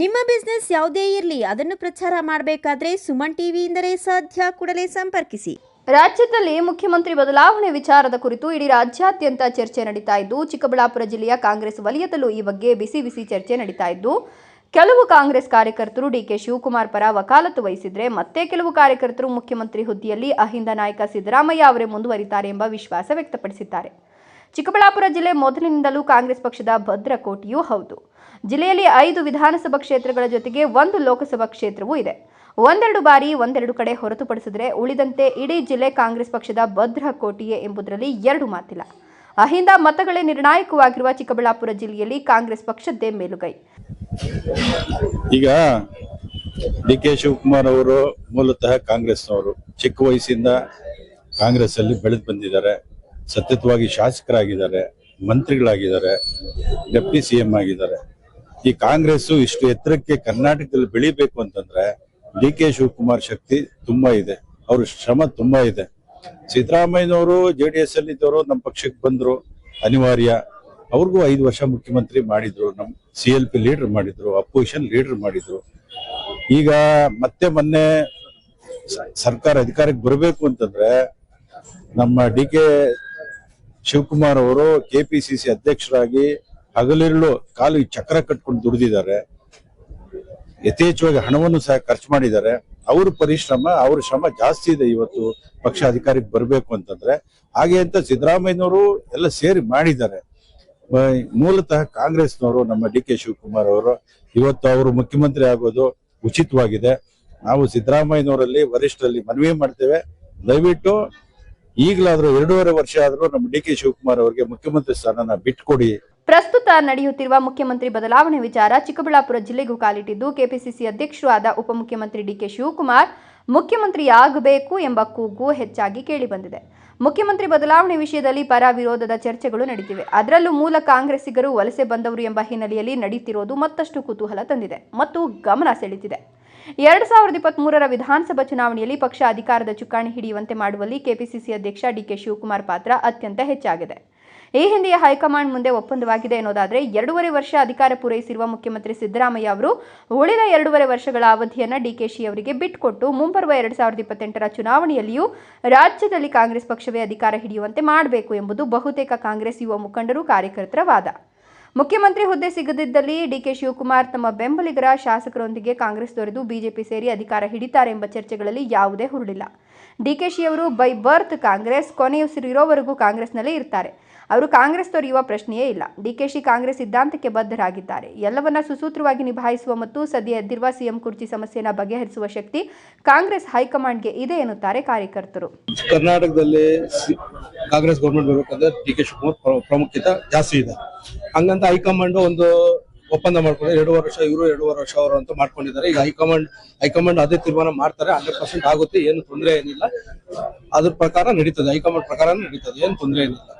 ನಿಮ್ಮ ಬಿಸ್ನೆಸ್ ಯಾವುದೇ ಇರಲಿ, ಅದನ್ನು ಪ್ರಚಾರ ಮಾಡಬೇಕಾದ್ರೆ ಸುಮನ್ ಟಿವಿಯಿಂದಲೇ ಸಾಧ್ಯ. ಕೂಡಲೇ ಸಂಪರ್ಕಿಸಿ. ರಾಜ್ಯದಲ್ಲಿ ಮುಖ್ಯಮಂತ್ರಿ ಬದಲಾವಣೆ ವಿಚಾರದ ಕುರಿತು ಇಡೀ ರಾಜ್ಯಾದ್ಯಂತ ಚರ್ಚೆ ನಡೀತಾ ಇದ್ದು, ಚಿಕ್ಕಬಳ್ಳಾಪುರ ಜಿಲ್ಲೆಯ ಕಾಂಗ್ರೆಸ್ ವಲಯದಲ್ಲೂ ಈ ಬಗ್ಗೆ ಬಿಸಿ ಬಿಸಿ ಚರ್ಚೆ ನಡೀತಾ ಇದ್ದು, ಕೆಲವು ಕಾಂಗ್ರೆಸ್ ಕಾರ್ಯಕರ್ತರು ಡಿಕೆ ಶಿವಕುಮಾರ್ ಪರ ವಕಾಲತ್ತು ವಹಿಸಿದ್ರೆ ಮತ್ತೆ ಕೆಲವು ಕಾರ್ಯಕರ್ತರು ಮುಖ್ಯಮಂತ್ರಿ ಹುದ್ದೆಯಲ್ಲಿ ಅಹಿಂದ ನಾಯಕ ಸಿದ್ದರಾಮಯ್ಯ ಅವರೇ ಮುಂದುವರಿತಾರೆ ಎಂಬ ವಿಶ್ವಾಸ ವ್ಯಕ್ತಪಡಿಸಿದ್ದಾರೆ. ಚಿಕ್ಕಬಳ್ಳಾಪುರ ಜಿಲ್ಲೆ ಮೊದಲಿನಿಂದಲೂ ಕಾಂಗ್ರೆಸ್ ಪಕ್ಷದ ಭದ್ರಕೋಟೆಯೂ ಹೌದು. ಜಿಲ್ಲೆಯಲ್ಲಿ ಐದು ವಿಧಾನಸಭಾ ಕ್ಷೇತ್ರಗಳ ಜೊತೆಗೆ ಒಂದು ಲೋಕಸಭಾ ಕ್ಷೇತ್ರವೂ ಇದೆ. ಒಂದೆರಡು ಬಾರಿ ಒಂದೆರಡು ಕಡೆ ಹೊರತುಪಡಿಸಿದರೆ ಉಳಿದಂತೆ ಇಡೀ ಜಿಲ್ಲೆ ಕಾಂಗ್ರೆಸ್ ಪಕ್ಷದ ಭದ್ರಕೋಟೆಯೇ ಎಂಬುದರಲ್ಲಿ ಎರಡು ಮಾತಿಲ್ಲ. ಅಹಿಂದ ಮತಗಳೇ ನಿರ್ಣಾಯಕವಾಗಿರುವ ಚಿಕ್ಕಬಳ್ಳಾಪುರ ಜಿಲ್ಲೆಯಲ್ಲಿ ಕಾಂಗ್ರೆಸ್ ಪಕ್ಷದ್ದೇ ಮೇಲುಗೈ. ಈಗ ಡಿ ಕೆ ಶಿವಕುಮಾರ್ ಅವರು ಮೂಲತಃ ಕಾಂಗ್ರೆಸ್ನವರು. ಚಿಕ್ಕ ವಯಸ್ಸಿಂದ ಕಾಂಗ್ರೆಸ್ ಅಲ್ಲಿ ಬೆಳೆದು ಬಂದಿದ್ದಾರೆ. ಸತತವಾಗಿ ಶಾಸಕರಾಗಿದ್ದಾರೆ, ಮಂತ್ರಿಗಳಾಗಿದ್ದಾರೆ, ಡೆಪ್ಟಿ ಸಿ ಎಂ ಆಗಿದ್ದಾರೆ. ಈ ಕಾಂಗ್ರೆಸ್ ಇಷ್ಟು ಎತ್ತರಕ್ಕೆ ಕರ್ನಾಟಕದಲ್ಲಿ ಬೆಳಿಬೇಕು ಅಂತಂದ್ರೆ ಡಿ ಕೆ ಶಿವಕುಮಾರ್ ಶಕ್ತಿ ತುಂಬಾ ಇದೆ. ಅವ್ರ ಶ್ರಮ ತುಂಬಾ ಇದೆ. ಸಿದ್ದರಾಮಯ್ಯನವರು ಜೆ ಡಿ ಎಸ್ ಅಲ್ಲಿ ಇದ್ದವರು ನಮ್ಮ ಪಕ್ಷಕ್ಕೆ ಬಂದ್ರು, ಅನಿವಾರ್ಯ. ಅವ್ರಿಗೂ ಐದು ವರ್ಷ ಮುಖ್ಯಮಂತ್ರಿ ಮಾಡಿದ್ರು ನಮ್ ಸಿ ಎಲ್ ಪಿ ಲೀಡರ್ ಮಾಡಿದ್ರು, ಅಪೋಸಿಷನ್ ಲೀಡರ್ ಮಾಡಿದ್ರು. ಈಗ ಮತ್ತೆ ಮೊನ್ನೆ ಸರ್ಕಾರ ಅಧಿಕಾರಕ್ಕೆ ಬರಬೇಕು ಅಂತಂದ್ರೆ ನಮ್ಮ ಡಿ ಕೆ ಶಿವಕುಮಾರ್ ಅವರು ಕೆಪಿಸಿಸಿ ಅಧ್ಯಕ್ಷರಾಗಿ ಹಗಲಿರುಳು ಕಾಲು ಚಕ್ರ ಕಟ್ಕೊಂಡು ದುಡಿದಿದ್ದಾರೆ. ಯಥೇಚ್ಛವಾಗಿ ಹಣವನ್ನು ಸಹ ಖರ್ಚು ಮಾಡಿದ್ದಾರೆ. ಅವ್ರ ಪರಿಶ್ರಮ, ಅವ್ರ ಶ್ರಮ ಜಾಸ್ತಿ ಇದೆ ಇವತ್ತು ಪಕ್ಷ ಅಧಿಕಾರಿಗೆ ಬರಬೇಕು ಅಂತಂದ್ರೆ. ಹಾಗೆ ಅಂತ ಸಿದ್ದರಾಮಯ್ಯನವರು ಎಲ್ಲ ಸೇರಿ ಮಾಡಿದ್ದಾರೆ. ಮೂಲತಃ ಕಾಂಗ್ರೆಸ್ನವರು, ನಮ್ಮ ಡಿ ಕೆ ಶಿವಕುಮಾರ್ ಅವರು, ಇವತ್ತು ಅವರು ಮುಖ್ಯಮಂತ್ರಿ ಆಗೋದು ಉಚಿತವಾಗಿದೆ. ನಾವು ಸಿದ್ದರಾಮಯ್ಯನವರಲ್ಲಿ, ವರಿಷ್ಠರಲ್ಲಿ ಮನವಿ ಮಾಡ್ತೇವೆ. ದಯವಿಟ್ಟು ಈಗಲಾದ್ರೂ ಎರಡೂವರೆ ವರ್ಷ ಆದರೂ ನಮ್ಮ ಡಿ ಕೆ ಶಿವಕುಮಾರ್ ಅವರಿಗೆ ಮುಖ್ಯಮಂತ್ರಿ ಸ್ಥಾನನ ಬಿಟ್ಕೊಡಿ. ಪ್ರಸ್ತುತ ನಡೆಯುತ್ತಿರುವ ಮುಖ್ಯಮಂತ್ರಿ ಬದಲಾವಣೆ ವಿಚಾರ ಚಿಕ್ಕಬಳ್ಳಾಪುರ ಜಿಲ್ಲೆಗೂ ಕಾಲಿಟ್ಟಿದ್ದು ಕೆಪಿಸಿಸಿ ಅಧ್ಯಕ್ಷರೂ ಆದ ಉಪಮುಖ್ಯಮಂತ್ರಿ ಡಿಕೆ ಶಿವಕುಮಾರ್ ಮುಖ್ಯಮಂತ್ರಿಯಾಗಬೇಕು ಎಂಬ ಕೂಗು ಹೆಚ್ಚಾಗಿ ಕೇಳಿಬಂದಿದೆ. ಮುಖ್ಯಮಂತ್ರಿ ಬದಲಾವಣೆ ವಿಷಯದಲ್ಲಿ ಪರ ವಿರೋಧದ ಚರ್ಚೆಗಳು ನಡೀತಿವೆ. ಅದರಲ್ಲೂ ಮೂಲ ಕಾಂಗ್ರೆಸ್ಸಿಗರು ವಲಸೆ ಬಂದವರು ಎಂಬ ಹಿನ್ನೆಲೆಯಲ್ಲಿ ನಡೆಯುತ್ತಿರುವುದು ಮತ್ತಷ್ಟು ಕುತೂಹಲ ತಂದಿದೆ. ಮತ್ತು ಗಮನ ಸೆಳೆದಿದೆ. ಎರಡು ಸಾವಿರದ ಇಪ್ಪತ್ಮೂರರ ವಿಧಾನಸಭಾ ಚುನಾವಣೆಯಲ್ಲಿ ಪಕ್ಷ ಅಧಿಕಾರದ ಚುಕ್ಕಾಣಿ ಹಿಡಿಯುವಂತೆ ಮಾಡುವಲ್ಲಿ ಕೆಪಿಸಿಸಿ ಅಧ್ಯಕ್ಷ ಡಿಕೆ ಶಿವಕುಮಾರ್ ಪಾತ್ರ ಅತ್ಯಂತ ಹೆಚ್ಚಾಗಿದೆ. ಈ ಹಿಂದೆಯ ಹೈಕಮಾಂಡ್ ಮುಂದೆ ಒಪ್ಪಂದವಾಗಿದೆ ಎನ್ನುವುದಾದರೆ ಎರಡೂವರೆ ವರ್ಷ ಅಧಿಕಾರ ಪೂರೈಸಿರುವ ಮುಖ್ಯಮಂತ್ರಿ ಸಿದ್ದರಾಮಯ್ಯ ಅವರು ಉಳಿದ ಎರಡೂವರೆ ವರ್ಷಗಳ ಅವಧಿಯನ್ನು ಡಿಕೆಶಿ ಅವರಿಗೆ ಬಿಟ್ಟುಕೊಟ್ಟು ಮುಂಬರುವ ಎರಡ್ ಸಾವಿರದ ಇಪ್ಪತ್ತೆಂಟರ ಚುನಾವಣೆಯಲ್ಲಿಯೂ ರಾಜ್ಯದಲ್ಲಿ ಕಾಂಗ್ರೆಸ್ ಪಕ್ಷವೇ ಅಧಿಕಾರ ಹಿಡಿಯುವಂತೆ ಮಾಡಬೇಕು ಎಂಬುದು ಬಹುತೇಕ ಕಾಂಗ್ರೆಸ್ ಯುವ ಮುಖಂಡರು ಕಾರ್ಯಕರ್ತರ ವಾದ. ಮುಖ್ಯಮಂತ್ರಿ ಹುದ್ದೆ ಸಿಗದಿದ್ದಲ್ಲಿ ಡಿಕೆ ಶಿವಕುಮಾರ್ ತಮ್ಮ ಬೆಂಬಲಿಗರ ಶಾಸಕರೊಂದಿಗೆ ಕಾಂಗ್ರೆಸ್ ತೊರೆದು ಬಿಜೆಪಿ ಸೇರಿ ಅಧಿಕಾರ ಹಿಡಿತಾರೆ ಎಂಬ ಚರ್ಚೆಗಳಲ್ಲಿ ಯಾವುದೇ ಹುರುಳಿಲ್ಲ. ಡಿಕೆಶಿಯವರು ಬೈ ಬರ್ತ್ ಕಾಂಗ್ರೆಸ್ ಕೊನೆಯುಸಿರಿರೋವರೆಗೂ ಕಾಂಗ್ರೆಸ್ನಲ್ಲೇ ಇರ್ತಾರೆ. ಅವರು ಕಾಂಗ್ರೆಸ್ ತೊರೆಯುವ ಪ್ರಶ್ನೆಯೇ ಇಲ್ಲ. ಡಿಕೆಶಿ ಕಾಂಗ್ರೆಸ್ ಸಿದ್ಧಾಂತಕ್ಕೆ ಬದ್ಧರಾಗಿದ್ದಾರೆ. ಎಲ್ಲವನ್ನ ಸುಸೂತ್ರವಾಗಿ ನಿಭಾಯಿಸುವ ಮತ್ತು ಸದ್ಯ ಎದ್ದಿರುವ ಸಿಎಂ ಕುರ್ಚಿ ಸಮಸ್ಯೆಯನ್ನು ಬಗೆಹರಿಸುವ ಶಕ್ತಿ ಕಾಂಗ್ರೆಸ್ ಹೈಕಮಾಂಡ್ಗೆ ಇದೆ ಎನ್ನುತ್ತಾರೆ ಕಾರ್ಯಕರ್ತರು. ಕರ್ನಾಟಕದಲ್ಲಿ ಕಾಂಗ್ರೆಸ್ ಗೌರ್ಮೆಂಟ್ ಬರಬೇಕಂದ್ರೆ ಡಿ ಕೆ ಶಿವಕುಮಾರ್ ಪ್ರಾಮುಖ್ಯತೆ ಜಾಸ್ತಿ ಇದೆ. ಹಂಗಂತ ಹೈಕಮಾಂಡ್ ಒಂದು ಒಪ್ಪಂದ ಮಾಡ್ಕೊಂಡು ಎರಡೂವರೆ ವರ್ಷ, ಇವರು ಎರಡೂವರೆ ವರ್ಷ ಅವರು ಅಂತ ಮಾಡ್ಕೊಂಡಿದ್ದಾರೆ. ಈಗ ಹೈಕಮಾಂಡ್ ಹೈಕಮಾಂಡ್ ಅದೇ ತೀರ್ಮಾನ ಮಾಡ್ತಾರೆ ಹಂಡ್ರೆಡ್ ಪರ್ಸೆಂಟ್ ಆಗುತ್ತೆ, ಏನು ತೊಂದರೆ ಏನಿಲ್ಲ. ಅದ್ರ ಪ್ರಕಾರ ನಡೀತದೆ, ಹೈಕಮಾಂಡ್ ಪ್ರಕಾರ ನಡೀತದೆ, ಏನು ತೊಂದರೆ ಏನಿಲ್ಲ.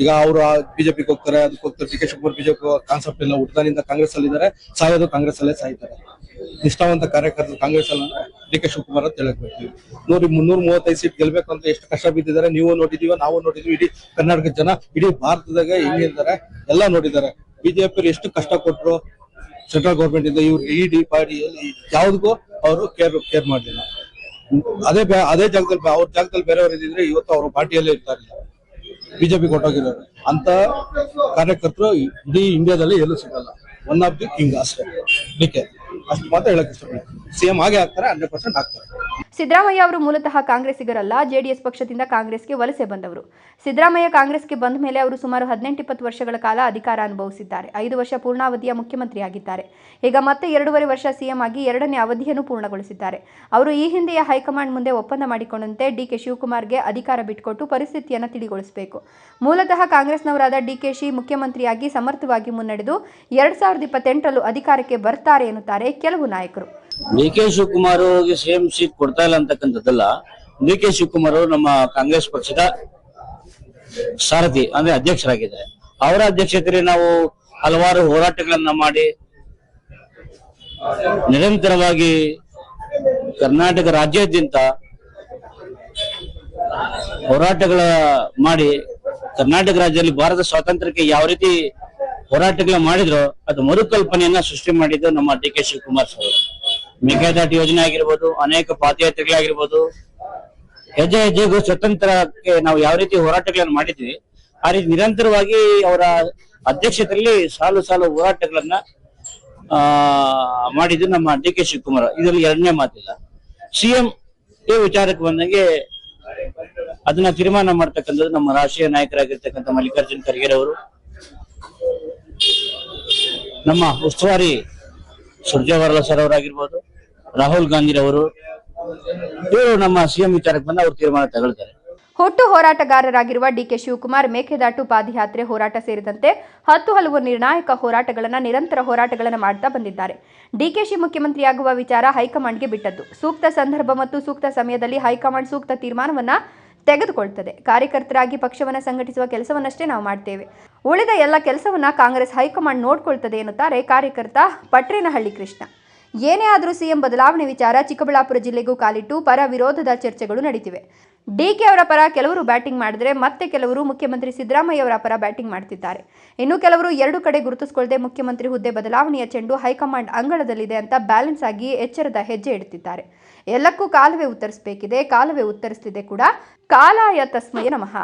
ಈಗ ಅವರು ಬಿಜೆಪಿಗೆ ಹೋಗ್ತಾರೆ, ಅದಕ್ಕೆ ಹೋಗ್ತಾರೆ. D K Shivakumar BJP concept ಇಲ್ಲ ಹುಟ್ಟದಾನಿಂದ ಕಾಂಗ್ರೆಸ್ ಅಲ್ಲಿ ಇದ್ದಾರೆ ಸಾಯೋದು ಕಾಂಗ್ರೆಸ್ ಅಲ್ಲೇ ಸಾಯ್ತಾರೆ. ನಿಷ್ಠಾವಂತ ಕಾರ್ಯಕರ್ತರು ಕಾಂಗ್ರೆಸ್ ಅಲ್ಲ ಡಿ ಕೆ ಶಿವಕುಮಾರ್ ಅಂತ ಹೇಳಕ್ ಬರ್ತೀವಿ. ನೋಡಿ, ಮುನ್ನೂರ ಮೂವತ್ತೈದು ಸೀಟ್ ಗೆಲ್ಬೇಕು ಅಂತ ಎಷ್ಟು ಕಷ್ಟ ಬಿದ್ದಿದ್ದಾರೆ, ನೀವು ನೋಡಿದೀವ, ನಾವು ನೋಡಿದೀವಿ, ಇಡೀ ಕರ್ನಾಟಕ ಜನ, ಇಡೀ ಭಾರತದಾಗ ಹೆಂಗಿದ್ದಾರೆ ಎಲ್ಲ ನೋಡಿದ್ದಾರೆ. ಬಿಜೆಪಿ ಎಷ್ಟು ಕಷ್ಟ ಕೊಟ್ರು, ಸೆಂಟ್ರಲ್ ಗೌರ್ಮೆಂಟ್ ಇಂದ ಇವ್ರು ಇಡಿ ಪಾಡಿ ಯಾವ್ದಕ್ಕೂ ಅವರು ಕೇರ್ ಕೇರ್ ಮಾಡಲಿಲ್ಲ. ಅದೇ ಅದೇ ಜಾಗದಲ್ಲಿ ಅವ್ರ ಜಾಗದಲ್ಲಿ ಬೇರೆಯವರು ಇದ್ದಿದ್ರೆ ಇವತ್ತು ಅವರು ಪಾರ್ಟಿಯಲ್ಲೇ ಇರ್ತಾರಿಲ್ಲ ಬಿಜೆಪಿ ಕೊಟ್ಟೋಗಿರೋರು. ಅಂತ ಕಾರ್ಯಕರ್ತರು ಇಡೀ ಇಂಡಿಯಾದಲ್ಲಿ ಎಲ್ಲೂ ಸಿಗಲ್ಲ. ಒನ್ ಆಫ್ ದಿ ಕಿಂಗ್ ಅಷ್ಟೇ. ಅಷ್ಟು ಮಾತ್ರ ಹೇಳಕ್ ಇಷ್ಟಪಡ್ತೀನಿ. ಸಿಎಂ ಆಗೇ ಆಗ್ತಾರೆ ಹಂಡ್ರೆಡ್ ಪರ್ಸೆಂಟ್ ಆಗ್ತಾರೆ. ಸಿದ್ದರಾಮಯ್ಯ ಅವರು ಮೂಲತಃ ಕಾಂಗ್ರೆಸ್ಸಿಗರಲ್ಲ, ಜೆಡಿಎಸ್ ಪಕ್ಷದಿಂದ ಕಾಂಗ್ರೆಸ್ಗೆ ವಲಸೆ ಬಂದವರು. ಸಿದ್ದರಾಮಯ್ಯ ಕಾಂಗ್ರೆಸ್ಗೆ ಬಂದ ಮೇಲೆ ಅವರು ಸುಮಾರು ಹದಿನೆಂಟು, ಇಪ್ಪತ್ತು ವರ್ಷಗಳ ಕಾಲ ಅಧಿಕಾರ ಅನುಭವಿಸಿದ್ದಾರೆ. ಐದು ವರ್ಷ ಪೂರ್ಣಾವಧಿಯ ಮುಖ್ಯಮಂತ್ರಿಯಾಗಿದ್ದಾರೆ ಈಗ ಮತ್ತೆ ಎರಡೂವರೆ ವರ್ಷ ಸಿಎಂ ಆಗಿ ಎರಡನೇ ಅವಧಿಯನ್ನು ಪೂರ್ಣಗೊಳಿಸಿದ್ದಾರೆ. ಅವರು ಈ ಹಿಂದೆಯ ಹೈಕಮಾಂಡ್ ಮುಂದೆ ಒಪ್ಪಂದ ಮಾಡಿಕೊಂಡಂತೆ ಡಿಕೆ ಶಿವಕುಮಾರ್ಗೆ ಅಧಿಕಾರ ಬಿಟ್ಟುಕೊಟ್ಟು ಪರಿಸ್ಥಿತಿಯನ್ನು ತಿಳಿಗೊಳಿಸಬೇಕು. ಮೂಲತಃ ಕಾಂಗ್ರೆಸ್ನವರಾದ ಡಿಕೆಶಿ ಮುಖ್ಯಮಂತ್ರಿಯಾಗಿ ಸಮರ್ಥವಾಗಿ ಮುನ್ನಡೆದು ಎರಡ್ ಸಾವಿರದ ಇಪ್ಪತ್ತೆಂಟರಲ್ಲೂ ಅಧಿಕಾರಕ್ಕೆ ಬರ್ತಾರೆ ಎನ್ನುತ್ತಾರೆ ಕೆಲವು ನಾಯಕರು. ಡಿ ಕೆ ಶಿವಕುಮಾರ್ ಅವ್ರಿಗೆ ಸೇಮ್ ಸೀಟ್ ಕೊಡ್ತಾ ಇಲ್ಲ ಅಂತಕ್ಕಂಥದ್ದಲ್ಲ ಡಿ ಕೆ ಶಿವಕುಮಾರ್ ಅವರು ನಮ್ಮ ಕಾಂಗ್ರೆಸ್ ಪಕ್ಷದ ಸಾರಥಿ, ಅಂದ್ರೆ ಅಧ್ಯಕ್ಷರಾಗಿದ್ದಾರೆ. ಅವರ ಅಧ್ಯಕ್ಷತೆಯಲ್ಲಿ ನಾವು ಹಲವಾರು ಹೋರಾಟಗಳನ್ನ ಮಾಡಿ, ನಿರಂತರವಾಗಿ ಕರ್ನಾಟಕ ರಾಜ್ಯಾದ್ಯಂತ ಹೋರಾಟಗಳ ಮಾಡಿ, ಕರ್ನಾಟಕ ರಾಜ್ಯದಲ್ಲಿ ಭಾರತ ಸ್ವಾತಂತ್ರ್ಯಕ್ಕೆ ಯಾವ ರೀತಿ ಹೋರಾಟಗಳ ಮಾಡಿದ್ರು, ಅದು ಮರುಕಲ್ಪನೆಯನ್ನ ಸೃಷ್ಟಿ ಮಾಡಿದ್ದು ನಮ್ಮ D K Shivakumar sir. Mekedatu ಯೋಜನೆ ಆಗಿರ್ಬೋದು, ಅನೇಕ ಪಾದಯಾತ್ರೆಗಳಾಗಿರ್ಬೋದು, ಹೆಜ್ಜೆ ಹೆಜ್ಜೆಗೂ ಸ್ವತಂತ್ರಕ್ಕೆ ನಾವು ಯಾವ ರೀತಿ ಹೋರಾಟಗಳನ್ನು ಮಾಡಿದ್ವಿ, ಆ ರೀತಿ ನಿರಂತರವಾಗಿ ಅವರ ಅಧ್ಯಕ್ಷತೆಯಲ್ಲಿ ಸಾಲು ಸಾಲು ಹೋರಾಟಗಳನ್ನ, ಆ, ಮಾಡಿದ್ದು ನಮ್ಮ ಡಿ ಕೆ ಶಿವಕುಮಾರ್. ಇದರಲ್ಲಿ ಎರಡನೇ ಮಾತಿಲ್ಲ. ಸಿಎಂ ಈ ವಿಚಾರಕ್ಕೆ ಬಂದಂಗೆ ಅದನ್ನ ತೀರ್ಮಾನ ಮಾಡ್ತಕ್ಕಂಥದ್ದು ನಮ್ಮ ರಾಷ್ಟ್ರೀಯ ನಾಯಕರಾಗಿರ್ತಕ್ಕಂಥ ಮಲ್ಲಿಕಾರ್ಜುನ್ ಖರ್ಗೆ ಅವರು ನಮ್ಮ ಉಸ್ತುವಾರಿ ಸುರ್ಜೇವಾಲಾ ಸರ್ ಅವರಾಗಿರ್ಬೋದು ರಾಹುಲ್ ಗಾಂಧಿ ಅವರು ಇವರು ನಮ್ಮ ಸಿಎಂ ವಿಚಾರಕ್ಕೆ ಬಂದು ಅವರು ತೀರ್ಮಾನ ತಗೊಳ್ತಾರೆ. ಹುಟ್ಟು ಹೋರಾಟಗಾರರಾಗಿರುವ ಡಿಕೆ ಶಿವಕುಮಾರ್ ಮೇಕೆದಾಟು ಪಾದಯಾತ್ರೆ ಹೋರಾಟ ಸೇರಿದಂತೆ ಹತ್ತು ಹಲವು ನಿರ್ಣಾಯಕ ಹೋರಾಟಗಳನ್ನು ನಿರಂತರ ಹೋರಾಟಗಳನ್ನು ಮಾಡ್ತಾ ಬಂದಿದ್ದಾರೆ. ಡಿಕೆಶಿ ಮುಖ್ಯಮಂತ್ರಿಯಾಗುವ ವಿಚಾರ ಹೈಕಮಾಂಡ್ಗೆ ಬಿಟ್ಟದ್ದು. ಸೂಕ್ತ ಸಂದರ್ಭ ಮತ್ತು ಸೂಕ್ತ ಸಮಯದಲ್ಲಿ ಹೈಕಮಾಂಡ್ ಸೂಕ್ತ ತೀರ್ಮಾನವನ್ನು ತೆಗೆದುಕೊಳ್ತದೆ. ಕಾರ್ಯಕರ್ತರಾಗಿ ಪಕ್ಷವನ್ನು ಸಂಘಟಿಸುವ ಕೆಲಸವನ್ನಷ್ಟೇ ನಾವು ಮಾಡ್ತೇವೆ. ಉಳಿದ ಎಲ್ಲ ಕೆಲಸವನ್ನ ಕಾಂಗ್ರೆಸ್ ಹೈಕಮಾಂಡ್ ನೋಡ್ಕೊಳ್ತದೆ ಎನ್ನುತ್ತಾರೆ ಕಾರ್ಯಕರ್ತ ಪಟ್ರೇನಹಳ್ಳಿ ಕೃಷ್ಣ. ಏನೇ ಆದರೂ ಸಿಎಂ ಬದಲಾವಣೆ ವಿಚಾರ ಚಿಕ್ಕಬಳ್ಳಾಪುರ ಜಿಲ್ಲೆಗೂ ಕಾಲಿಟ್ಟು ಪರ ವಿರೋಧದ ಚರ್ಚೆಗಳು ನಡೆದಿವೆ ಡಿಕೆ ಅವರ ಪರ ಕೆಲವರು ಬ್ಯಾಟಿಂಗ್ ಮಾಡಿದರೆ ಮತ್ತೆ ಕೆಲವರು ಮುಖ್ಯಮಂತ್ರಿ ಸಿದ್ದರಾಮಯ್ಯ ಅವರ ಪರ ಬ್ಯಾಟಿಂಗ್ ಮಾಡ್ತಿದ್ದಾರೆ. ಇನ್ನು ಕೆಲವರು ಎರಡು ಕಡೆ ಗುರುತಿಸಿಕೊಳ್ಳದೆ ಮುಖ್ಯಮಂತ್ರಿ ಹುದ್ದೆ ಬದಲಾವಣೆಯ ಚೆಂಡು ಹೈಕಮಾಂಡ್ ಅಂಗಳದಲ್ಲಿದೆ ಅಂತ ಬ್ಯಾಲೆನ್ಸ್ ಆಗಿ ಎಚ್ಚರದ ಹೆಜ್ಜೆ ಇಡುತ್ತಿದ್ದಾರೆ ಎಲ್ಲಕ್ಕೂ ಕಾಲವೇ ಉತ್ತರಿಸಬೇಕಿದೆ, ಕಾಲವೇ ಉತ್ತರಿಸ್ತಿದೆ ಕೂಡ. ಕಾಲಾಯ ತಸ್ಮಯ ನಮಃ.